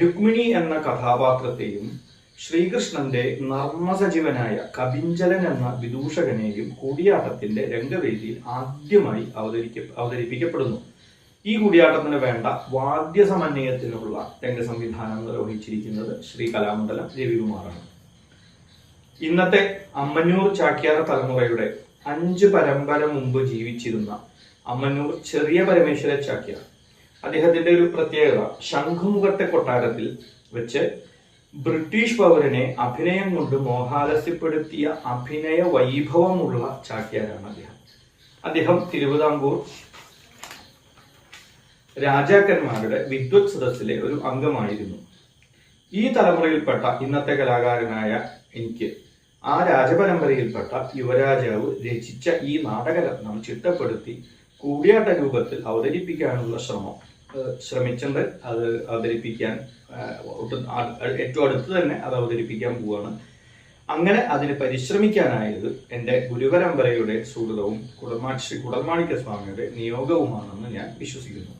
രുക്മിണി എന്ന കഥാപാത്രത്തെയും ശ്രീകൃഷ്ണന്റെ നർമ്മസജീവനായ കപിഞ്ചലൻ എന്ന വിദൂഷകനെയും കൂടിയാട്ടത്തിന്റെ രംഗവേദിയിൽ ആദ്യമായി അവതരിക്ക അവതരിപ്പിക്കപ്പെടുന്നു. ഈ കൂടിയാട്ടത്തിന് വേണ്ട വാദ്യസമന്വയത്തിനുള്ള രംഗസംവിധാനം നിർവഹിച്ചിരിക്കുന്നത് ശ്രീ കലാമണ്ഡലം രവികുമാറാണ്. ഇന്നത്തെ അമ്മന്നൂർ ചാക്യാർ തലമുറയുടെ അഞ്ച് പരമ്പര മുമ്പ് ജീവിച്ചിരുന്ന അമ്മന്നൂർ ചെറിയ പരമേശ്വര ചാക്യാർ. അദ്ദേഹത്തിന്റെ ഒരു പ്രത്യേകത. ശംഖുമുഖത്തെ കൊട്ടാരത്തിൽ വെച്ച് ബ്രിട്ടീഷ് പൗരനെ അഭിനയം കൊണ്ട് മോഹാലസ്യപ്പെടുത്തിയ അഭിനയ വൈഭവമുള്ള ചാക്യാരാണ് അദ്ദേഹം. അദ്ദേഹം തിരുവിതാംകൂർ രാജാക്കന്മാരുടെ വിദ്വത് സദസ്സിലെ ഒരു അംഗമായിരുന്നു. ഈ തലമുറയിൽപ്പെട്ട ഇന്നത്തെ കലാകാരനായ എനിക്ക് ആ രാജപരമ്പരയിൽപ്പെട്ട യുവരാജാവ് രചിച്ച ഈ നാടകരത്നം ചിട്ടപ്പെടുത്തി കൂടിയാട്ട രൂപത്തിൽ അവതരിപ്പിക്കാനുള്ള ശ്രമം. ശ്രമിച്ചിട്ടുണ്ട്. അത് അവതരിപ്പിക്കാൻ ഏറ്റവും അടുത്ത് തന്നെ അത് അവതരിപ്പിക്കാൻ പോവാണ്. അങ്ങനെ അതിന് പരിശ്രമിക്കാനായത് എന്റെ ഗുരുപരമ്പരയുടെ സുഹൃതവും കുടമാ ശ്രീ കുടൽമാണിക്യ സ്വാമിയുടെ നിയോഗവുമാണെന്ന് ഞാൻ വിശ്വസിക്കുന്നു.